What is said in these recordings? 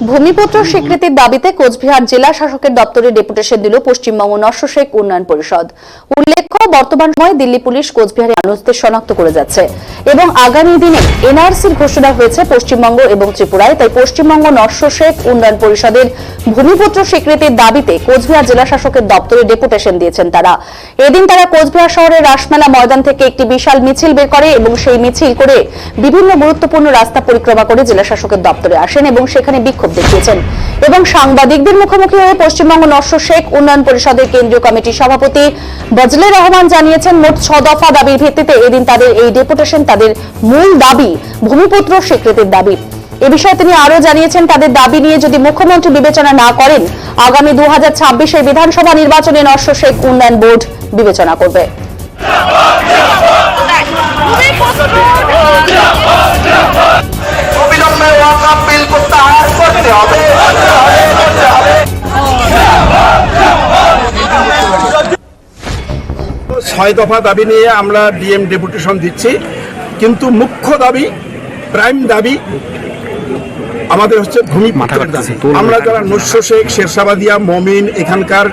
ভূমিপুত্র স্বীকৃতির দাবিতে কোচবিহার জেলা শাসকের দপ্তরে ডেপুটেশন দিল পশ্চিমবঙ্গ শেখ উন্নয়ন পরিষদ। উল্লেখ্য, বর্তমান সময়ে দিল্লি পুলিশ কোচবিহারে মানুষদের শনাক্ত করে যাচ্ছে এবং আগামী দিনে এনআরসির ঘোষণা হয়েছে পশ্চিমবঙ্গ এবং ত্রিপুরায়। তাই পশ্চিমবঙ্গ শেখ উন্নয়ন পরিষদের ভূমিপুত্র স্বীকৃতির দাবিতে কোচবিহার জেলা শাসকের দপ্তরে ডেপুটেশন দিয়েছেন তারা। এদিন তারা কোচবিহার শহরের রাসমেলা ময়দান থেকে একটি বিশাল মিছিল বের করে এবং সেই মিছিল করে বিভিন্ন গুরুত্বপূর্ণ রাস্তা পরিক্রমা করে জেলা শাসকের দপ্তরে আসেন এবং সেখানে বিক্ষোভ দেখিয়েছেন। এবং সাংবাদিকদের মুখোমুখি হয়ে পশ্চিমবঙ্গ নস্য শেখ উন্নয়ন পরিষদের কেন্দ্রীয় কমিটির সভাপতি বজলে রহমান জানিয়েছেন মোট ছ দফা দাবির ভিত্তিতে এদিন তাদের এই ডেপুটেশন তাদের মূল দাবি ভূমিপুত্র স্বীকৃতির দাবি। এ বিষয়ে তিনি আরও জানিয়েছেন তাদের দাবি নিয়ে যদি মুখ্যমন্ত্রী বিবেচনা না করেন আগামী দু হাজার ছাব্বিশের বিধানসভা নির্বাচনে নস্য শেখ উন্নয়ন বোর্ড বিবেচনা করবে। ছয় দফা দাবি নিয়ে আমরা ডিএম ডেপুটেশন দিচ্ছি। কিন্তু মুখ্য দাবি প্রাইম দাবি আমাদের হচ্ছে ভূমি আমরা যারা নস্য শেখ শেরশাবাদিয়া মমিন এখানকার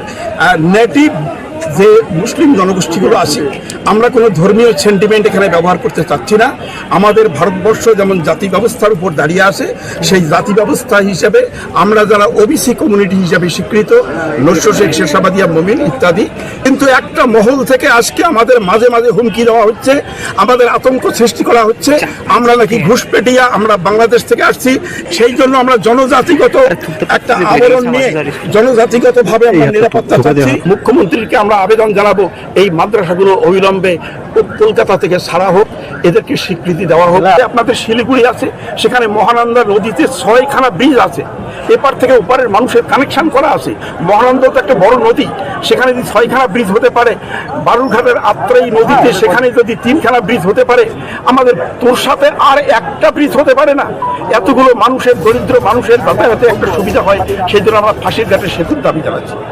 নেটিভ যে মুসলিম জনগোষ্ঠীগুলো আছে আমরা কোনো ধর্মীয় সেন্টিমেন্ট এখানে ব্যবহার করতে চাচ্ছি না। আমাদের ভারতবর্ষ যেমন জাতি ব্যবস্থার উপর দাঁড়িয়ে আছে সেই জাতি ব্যবস্থা হিসেবে আমরা যারা ওবিসি কমিউনিটি হিসেবে স্বীকৃত নস্য শেখ শেরশাবাদিয়া মমিন ইত্যাদি কিন্তু একটা মহল থেকে আজকে আমাদের মাঝে মাঝে হুমকি দেওয়া হচ্ছে আমাদের আতঙ্ক সৃষ্টি করা হচ্ছে আমরা নাকি ঘুষপেটিয়া আমরা বাংলাদেশ থেকে আসছি সেই জন্য আমরা জনজাতিগত একটা আবরণ নিয়ে জনজাতিগত ভাবে আমরা নিরাপত্তা চাচ্ছি। মুখ্যমন্ত্রীকে আমরা আবেদন জানাব। এই মাদ্রাসাগুলো অবিলম্বে কলকাতা থেকে ছাড়া হোক এদেরকে স্বীকৃতি দেওয়া হোক। আপনাদের শিলিগুড়ি আছে সেখানে মহানন্দা নদীতে ছয়খানা ব্রিজ আছে। এপার থেকে ওপারের মানুষের কানেকশন করা আছে। মহানন্দা তো একটা বড় নদী সেখানে যদি ছয়খানা ব্রিজ হতে পারে বালুরঘাটের আত্রাই নদীতে সেখানে যদি তিনখানা ব্রিজ হতে পারে আমাদের তোর সাথে আর একটা ব্রিজ হতে পারে না। এতগুলো মানুষের দরিদ্র মানুষের যাতায়াতে একটা সুবিধা হয় সেই জন্য আমরা ফাঁসির ঘাটে সেতুর দাবি জানাচ্ছি।